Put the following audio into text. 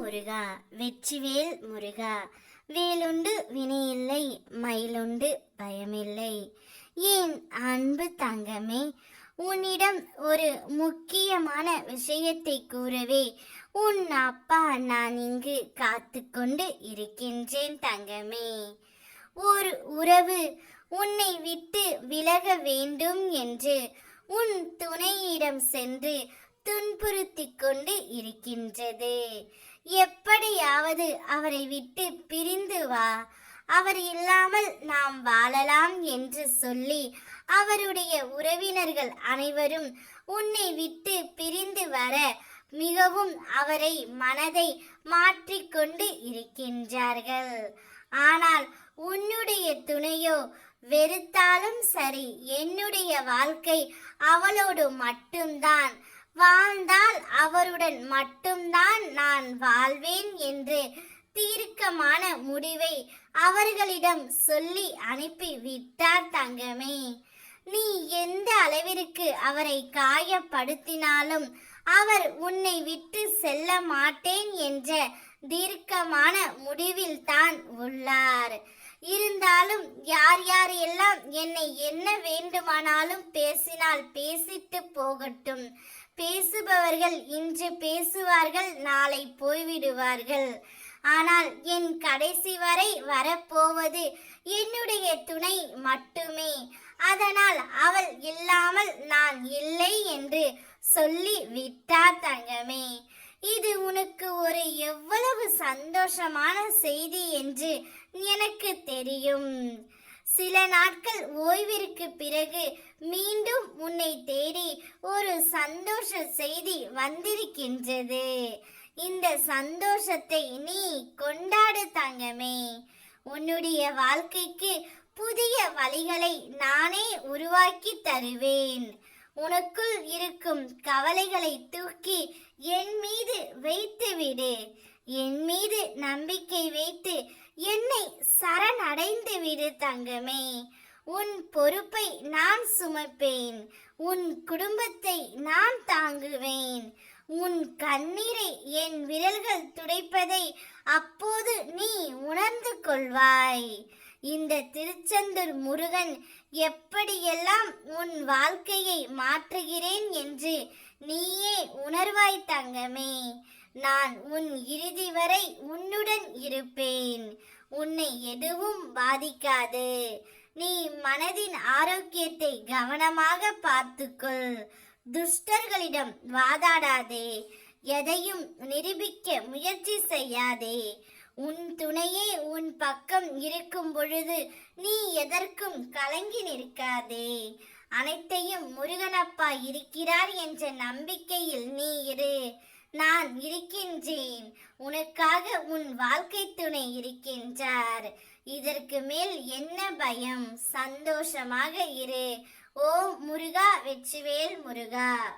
முருகா வெற்றிவேல் முருகா வேலுண்டு வினையில்லை மயிலுண்டு பயமில்லை. ஏன் அன்பு தங்கமே உன்னிடம் ஒரு முக்கியமான விஷயத்தை கூறவே உன் அப்பா நான் இங்கு காத்து கொண்டு இருக்கின்றேன் தங்கமே. ஒரு உறவு உன்னை விட்டு விலக வேண்டும் என்று உன் துணையிடம் சென்று துன்புறுத்திக் கொண்டு இருக்கின்றது. எப்படியாவது அவரை விட்டு பிரிந்து வா. அவர் இல்லாமல் நாம் வாழலாம் என்று சொல்லி அவருடைய உறவினர்கள் அனைவரும் உன்னை விட்டு பிரிந்து வர மிகவும் அவரை மனதை மாற்றிக்கொண்டு இருக்கின்றார்கள். ஆனால் உன்னுடைய துணையோ வெறுத்தாலும் சரி என்னுடைய வாழ்க்கை அவளோடு மட்டும்தான். வாழ்ந்தால் அவருடன் மட்டும்தான் நான் வாழ்வேன் என்று தீர்க்கமான முடிவை அவர்களிடம் சொல்லி அனுப்பி விட்டார் தங்கமே. நீ எந்த அளவிற்கு அவரை காயப்படுத்தினாலும் அவர் உன்னை விட்டு செல்ல மாட்டேன் என்ற தீர்க்கமான முடிவில் தான் உள்ளார். இருந்தாலும் யார் யார் எல்லாம் என்னை என்ன வேண்டுமானாலும் பேசினால் பேசிட்டு போகட்டும். பேசுபவர்கள் இன்று பேசுவார்கள் நாளை போய்விடுவார்கள். ஆனால் என் கடைசி வரை வரப்போவது என்னுடைய துணை மட்டுமே. அதனால் அவள் இல்லாமல் நான் இல்லை என்று சொல்லி விட்டார் தங்கமே. சந்தோஷமான செய்தி என்று எனக்கு தெரியும். சில நாட்கள் ஓய்விற்கு பிறகு மீண்டும் உன்னை தேடி ஒரு சந்தோஷ செய்தி வந்திருக்கின்றது. இந்த சந்தோஷத்தை நீ கொண்டாடு தங்கமே. உன்னுடைய வாழ்க்கைக்கு புதிய வழிகளை நானே உருவாக்கி தருவேன். உனக்குள் இருக்கும் கவலைகளை தூக்கி என் மீது வைத்து விடு என் மீது நம்பிக்கை வைத்து என்னை சரணடைந்து விடு தங்கமே. உன் பொறுப்பை நான் சுமப்பேன். உன் குடும்பத்தை நான் தாங்குவேன். உன் கண்ணீரை என் விரல்கள் துடைப்பதை அப்போது நீ உணர்ந்து கொள்வாய். இந்த திருச்செந்தூர் முருகன் எப்படியெல்லாம் உன் வாழ்க்கையை மாற்றுகிறேன் என்று நீயே உணர்வாய் தங்கமே. நான் உன் இறுதி வரை உன்னுடன் இருப்பேன். உன்னை எதுவும் பாதிக்காது. நீ மனதின் ஆரோக்கியத்தை கவனமாக பார்த்துக்கொள். துஷ்டர்களிடம் வாதாடாதே. எதையும் நிரூபிக்க முயற்சி செய்யாதே. உன் துணையே உன் பக்கம் இருக்கும் பொழுது நீ எதற்கும் கலங்கி நிற்காதே. அனைத்தையும் முருகனப்பா இருக்கிறார் என்ற நம்பிக்கையில் நீ இரு. நான் இருக்கின்றேன். உனக்காக உன் வாழ்க்கை துணை இருக்கின்றார். இதற்கு மேல் என்ன பயம்? சந்தோஷமாக இரு. ஓ முருகா வெற்றிவேல் முருகா.